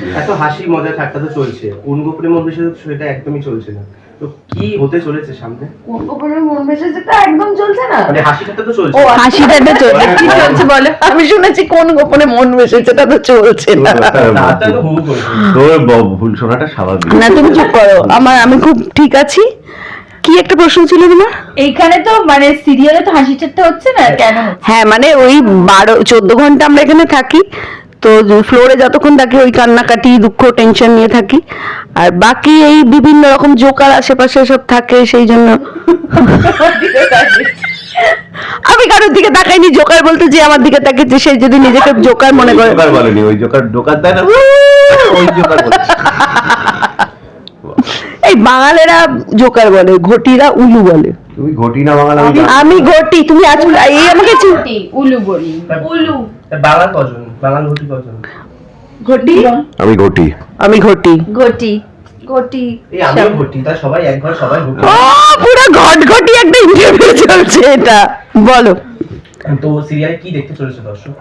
চলছে। এত হাসি মজা ঠাট্টা তো চলছে। কোন গোপনে মন বিষয় সেটা একদমই চলছে না। তো কি হতে চলেছে সামনে? কোন মন তা একদম চলছে না। মানে হাসি ঠাট্টা তো চলছে। ও হাসিটা একটা চলছে কি চলছে বলো? আমি শুনেছি কোন গোপনে মন তা তো চলছে না। তোর ভুল। শোনাটা স্বাভাবিক। না তুমি চুপ করো। আমার আমি খুব ঠিক আছি। কি একটা প্রশ্ন ছিল তোমার? এইখানে তো মানে সিরিয়ালে তো হাসি ঠাট্টা হচ্ছে না? কেন হ্যাঁ মানে ওই বারো চোদ্দ ঘণ্টা আমরা এখানে থাকি। তো ফ্লোরে যতক্ষণ থাকি ওই কান্নাকাটি দুঃখ টেনশন নিয়ে থাকি। আর বাকি এই বিভিন্ন রকম জোকার আশেপাশে সব থাকে সেই জন্য। আমি কারোর দিকে তাকাইনি জোকার বলতে যে আমার দিকে তাকিয়েছে সে যদি নিজেকে জোকার মনে করে। জোকার বলেনি ওই জোকার ডোকার দেয় না? ওই জোকার বলেছে। এই বাঙালেরা জোকার বলে ঘটিরা উলু বলে। তুমি ঘটি না বাঙাল আমি ঘটি তুমি আজ এই আমাকে উলু বলি। উলু। তা বাংলা কজন? বাংলা ঘটি কজন ঘটি? আমি ঘটি। আমি ঘটি। ঘটি। ঘটি। আমিও ঘটি তা সবাই এক ঘর সবাই ঘটি। ও পুরো ঘট ঘটি একটা ইন্টারভিউ চলছে এটা। বলো। তো সিরিয়ালে কি দেখতে চলেছে দর্শক?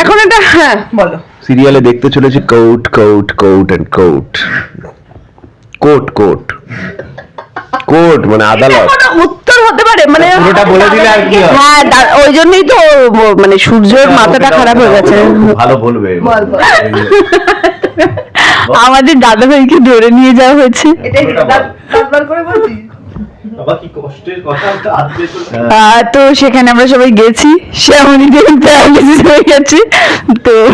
এখন এটা হ্যাঁ বলো। সিরিয়ালে দেখতে চলেছে court court court and court court court court মানে আদালত। হতে পারে মানে পুরোটা বলে দিলে আর কি হ্যাঁ? ওই জন্যই তো মানে সূর্যের মাথাটা খারাপ হয়ে গেছে। ভালো বলবে। বল, বল। আমাদের দাদা ভাইকে ধরে নিয়ে যাওয়া হয়েছে। এটাই পুরোটা বল। দাঁত- দাঁতবার করে বলছি। বাবা কি কষ্টের কথা তো আজকে তো আহ, তো সেখানে আমরা সবাই গেছি শ্যামলী দেবী প্যারালিসিস হয়ে গেছে তো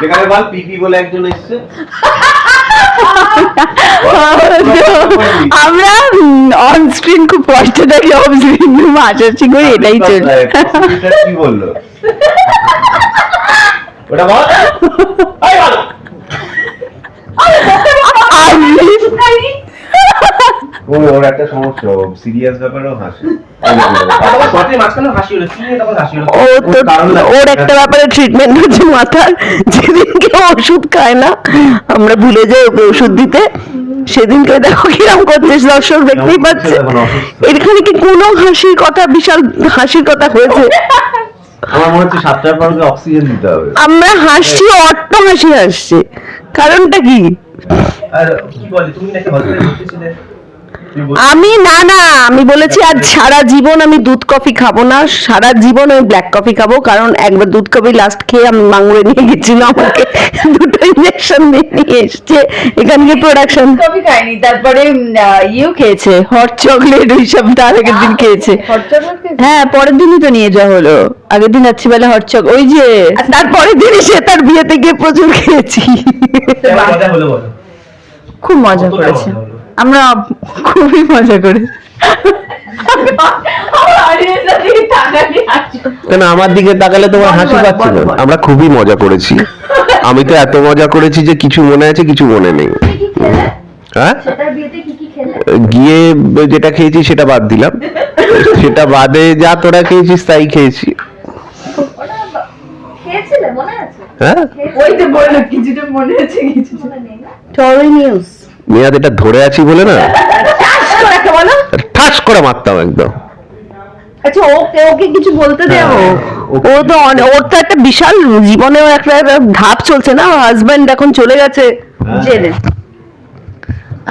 সেখানে বল পিপি বলে একজন এসেছে। আমরা অন স্ক্রিন খুব কষ্ট থাকি অফ স্ক্রিন হাসাহাসি করি এটাই চলছে। প্রসিকিউটর কি বলল? ওটা বল। আই বল। ও ওর একটা সমস্যা সিরিয়াস ব্যাপারেও হাসে। হাসি হাসি ওর একটা ব্যাপারে ট্রিটমেন্ট হচ্ছে মাথার যেদিনকে ওষুধ খায় না আমরা ভুলে যাই ওকে ওষুধ দিতে। সেদিনকে দেখো কিরম করছিস দর্শক দেখতেই পাচ্ছে। করছে এখন কি কোনো হাসির কথা বিশাল হাসির কথা হয়েছে? আমার মনে হচ্ছে সাতটার পর অক্সিজেন দিতে হবে। আমরা হাসছি অট্ট হাসি হাসছি। কারণটা কি? আর কি বলে তুমি নাকি হসপিটালে ভর্তি ছিলে তুমি বল- আমি না না আমি বলেছি আজ সারা জীবন আমি দুধ কফি খাব না সারা জীবন আমি ব্ল্যাক কফি খাব কারণ একবার দুধ কফি লাস্ট খেয়ে আমি মাঙ্গুরে নিয়ে গেছিল আমাকে দুটো ইঞ্জেকশন নিয়ে এসছে এখানে প্রোডাকশন কফি খাইনি তারপরে ইয়েও খেয়েছে হট চকলেট ওই সব তার আগের দিন খেয়েছে। হট চকলেট খেয়েছে? হ্যাঁ পরের দিনই তো নিয়ে যাওয়া হলো আগের দিন যাচ্ছি বেলা হট চক ওই যে তারপরের দিনই সে তার বিয়েতে গিয়ে প্রচুর খেয়েছি। খুব মজা করেছে? আমরা খুবই মজা করেছি আমার দিকে তাকালে কেন আমার দিকে তাকালে তোমার হাসি বল, পাচ্ছে বল, না আমরা খুবই মজা করেছি। আমি তো এত মজা করেছি যে কিছু মনে আছে কিছু মনে নেই। কি কি খেলে? হ্যাঁ? সেটার বিয়েতে কি কি খেলে? গিয়ে যেটা খেয়েছি সেটা বাদ দিলাম। সেটা বাদে যা তোরা খেয়েছিস তাই খেয়েছি। মনে হ্যাঁ? ওই তো কিছুটা মনে আছে কিছু নেই টরি নিউজ। মেয়াদ এটা ধরে আছি বলে না? বলো। ঠাস করে মারতাম একদম। আচ্ছা ওকে ওকে কিছু বলতে দেও হ্যাঁ, ও তো ওর তো একটা বিশাল জীবনেও একটা ধাপ চলছে না? হাজবেন্ড এখন চলে গেছে। হ্যাঁ। জেলে।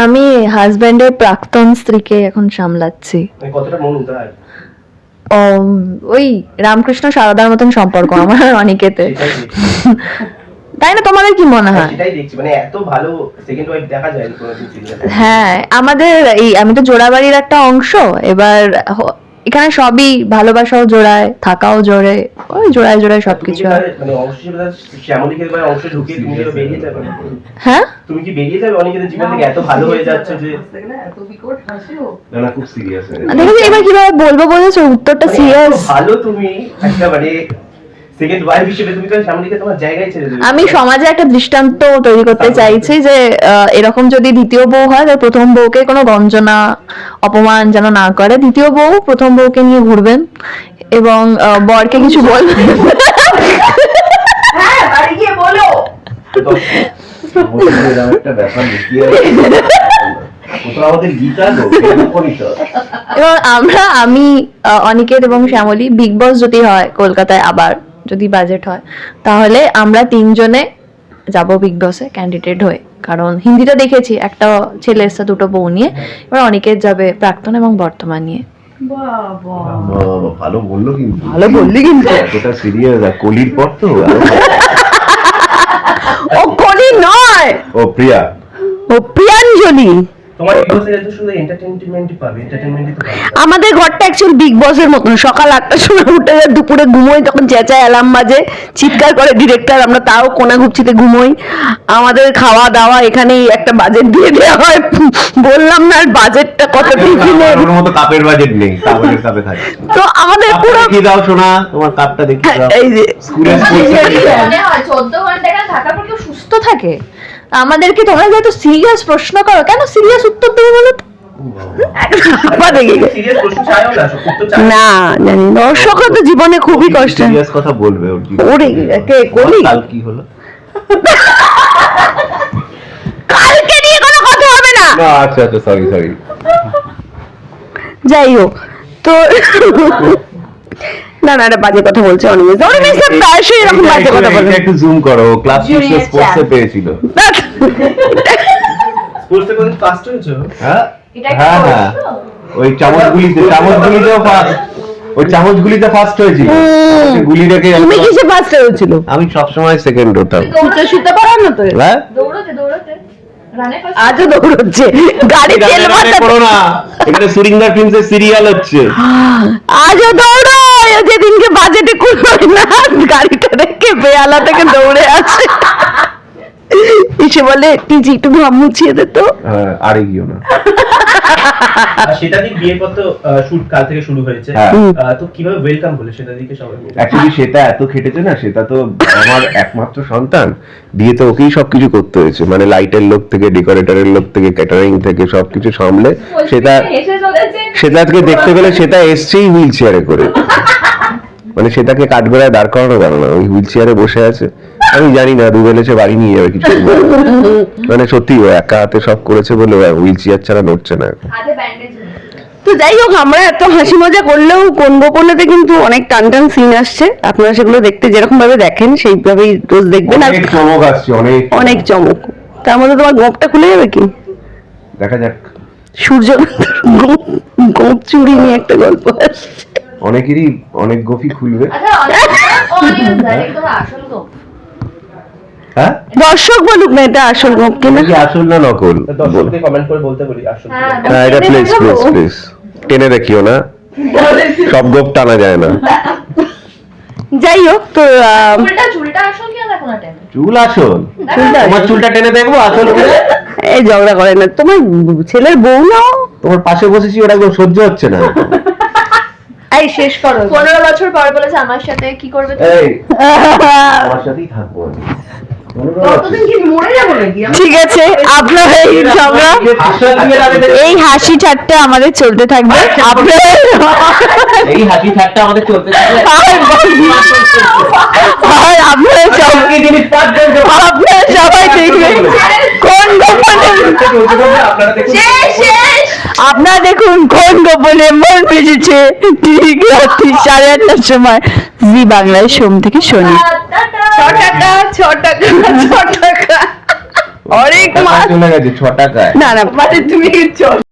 আমি হাজবেন্ডের প্রাক্তন স্ত্রীকে এখন সামলাচ্ছি। ওই রামকৃষ্ণ সারদার মতন সম্পর্ক আমার অনিকেতে তাই না তোমাদের কি মনে হয়? সেটাই দেখছি। মানে এত ভালো সেকেন্ড ওয়াইফ দেখা যায় হ্যাঁ আমাদের এই আমি তো জোড়াবাড়ির একটা অংশ। এবার এখানে সবই ভালোবাসাও জোড়ায় থাকাও জোড়ে ওই জোড়ায় জোড়ায় সবকিছু হয় মানে তুমি কি বেরিয়ে যাবে। হ্যাঁ? তুমি কি বেরিয়ে যাবে অনেকের জীবন থেকে? এত ভালো হয়ে যাচ্ছে যে এত বিকট হাসিও না না খুব সিরিয়াস দেখেছি এবার কীভাবে বলব বলেছ? উত্তরটা মানে সিরিয়াস ভালো তুমি একটা মানে সেকেন্ড ওয়াইফ হিসেবে তুমি তো শ্যামলীকে তোমার জায়গায় ছেড়ে দেবে। আমি সমাজে একটা দৃষ্টান্ত তৈরি করতে চাইছি যে এরকম যদি দ্বিতীয় বউ হয় তাহলে প্রথম বউকে কোনো গঞ্জনা অপমান যেন না করে। দ্বিতীয় বউ প্রথম বউকে নিয়ে ঘুরবেন এবং বরকে কিছু বলবেন। হ্যাঁ বাড়ি গিয়ে বলো। একটা ব্যাপার। এবং আমরা আমি অনিকেত এবং শ্যামলী বিগ বস যদি হয় কলকাতায় আবার যদি বাজেট হয় তাহলে আমরা তিনজনে যাব বিগ বসে ক্যান্ডিডেট হয়ে। কারণ হিন্দিটা দেখেছি একটা ছেলে এসছে দুটো বউ নিয়ে। এবার অনেকের যাবে প্রাক্তন এবং বর্তমান নিয়ে। বাবা, ভালো বলল কিন্তু। ভালো বললি কিন্তু। এতটা সিরিয়াস আর কলির পর তো। ও কলি নয়। ও প্রিয়া। ও প্রিয়াঞ্জলি। তোমার বিগ বসে এত সুন্দর এন্টারটেইনমেন্টই পাবে এন্টারটেইনমেন্টই তো আমাদের ঘরটা অ্যাকচুয়ালি বিগ বসের মতন। সকাল আটটার সময় উঠে যায় দুপুরে ঘুমোই তখন চেঁচায় অ্যালার্ম বাজে চিৎকার করে ডিরেক্টর আমরা তাও কোনা ঘুপচিতে ঘুমোই। আমাদের খাওয়া দাওয়া এখানেই একটা বাজেট দিয়ে দেওয়া হয়। বললাম না বাজেটটা কত টিফিনের ওর মতো কাপের বাজেট নেই কাপড়ের কাপে থাকে। তো আমাদের পুরো দেখিয়ে দাও শোনা তোমার কাপটা দেখিয়ে দাও। এই যে মনে হয় চোদ্দ ঘণ্টা এখানে থাকার পর কেউ সুস্থ থাকে? আমাদেরকে তোমরা যত সিরিয়াস প্রশ্ন করো? কেন সিরিয়াস উত্তর দেবে বলো তো? না? জানি দর্শকরা তো জীবনে খুবই কষ্ট। সিরিয়াস কথা বলবে ওর ওরে কে কলি। কাল কি হলো? কালকে নিয়ে কোনো কথা হবে না। না আচ্ছা আচ্ছা সরি সরি যাই হোক তো না না এটা বাজে কথা বলছে অনিমেষ অনিমেষ প্রায়শই এরকম বাজে কথা বলে একটু জুম করো ক্লাস সিক্স স্পোর্টসে. পেয়েছিল। স্পোর্টসে কোন ফার্স্ট হয়েছো? হ্যাঁ? হ্যাঁ হ্যাঁ। ওই চামচগুলিতে চামচগুলিতেও ফার্স্ট ওই চামচগুলিতে ফার্স্ট হয়েছিল। হুম। গুলি রেখে তুমি কিসে ফার্স্ট হয়েছিল? আমি সবসময় সেকেন্ড হতাম। পারো না তো হ্যাঁ? দৌড়তে দৌড়তে। আজও দৌড়চ্ছে। গাড়ি তেল গানে করো না এখানে সুরিঙ্গার ফিল্মসের সিরিয়াল হচ্ছে। আজও ও যেদিনকে বাজেটে কুলোয় না গাড়িটা রেখে বেয়ালা থেকে দৌড়ে আসে। এসে বলে টিজি একটু ঘাম মুছিয়ে দে তো। হ্যাঁ, আরে গিয়েও না। সেটা দিক বিয়ের পর তো শুট কাল থেকে শুরু হয়েছে। হ্যাঁ। তো কীভাবে ওয়েলকাম বলে সেটা দিকে সবাই অ্যাকচুয়ালি সেটা এত খেটেছে না সেটা তো আমার একমাত্র সন্তান। বিয়েতে ওকেই সবকিছু করতে হয়েছে। মানে লাইটের লোক থেকে ডেকোরেটরের লোক থেকে ক্যাটারিং থেকে সবকিছু সামলে সেটা সেটাকে দেখতে গেলে সেটা এসছেই হুইল চেয়ারে করে। মানে সেটাকে কাঠগড়ায় দাঁড় করানো গেল না ওই হুইল চেয়ারে বসে আছে। আমি জানি না দুবেলে সে বাড়ি নিয়ে যাবে কিছু। মানে সত্যি ও একা হাতে সব করেছে বলে হুইল চেয়ার ছাড়া নড়ছে না। এখন। হাতে ব্যান্ডেজ তো যাই হোক আমরা এত হাসি মজা করলেও কোন গোপনেতে কিন্তু অনেক টান টান সিন আসছে। আপনারা সেগুলো দেখতে যেরকম ভাবে দেখেন সেইভাবেই রোজ দেখবেন আর অনেক চমক আসছে অনেক অনেক চমক। তার মধ্যে তোমার গোপটা খুলে যাবে কি? দেখা যাক। সূর্য গোপ গোপ চুরি নিয়ে একটা গল্প আসছে। অনেকেরই অনেক গফি খুলবে। আচ্ছা গো হ্যাঁ? দর্শক বলুক না এটা আসল গোপ কিনা কি আসল না নকল? দর্শকদের কমেন্ট করে বলতে বলি আসলে হ্যাঁ না এটা প্লিজ প্লিজ প্লিজ টেনে দেখিও না। সব গোপ টানা যায় না। যাই হোক তো না চুল আসল। চুলটা তোমার চুলটা টেনে দেখব আসল এই ঝগড়া করে না তোমার ছেলের বউ নাও তোমার পাশে বসেছি ওটা একদম সহ্য হচ্ছে না। এই শেষ করো। পনেরো বছর পর বলেছে আমার সাথে কি করবে তুমি? এই আমার সাথেই থাকব ঠিক আছে আপনার এই ঝগড়া এই হাসি ঠাট্টা আমাদের চলতে থাকবে। আপনার এই হাসি ঠাট্টা আমাদের চলতে থাকবে। আর আপনারা সবাই আপনারা সবাই দেখবেন কোন গোপনে আপনারা দেখুন কোন গোপনে মন বেজেছে ঠিক রাত্রি সাড়ে আটটার সময়। জি বাংলায় সোম থেকে শনি। ছ টাকা ছ টাকা ছ টাকা অনেক মাছ। চলে গেছে ছ টাকায় না না মানে তুমি চল।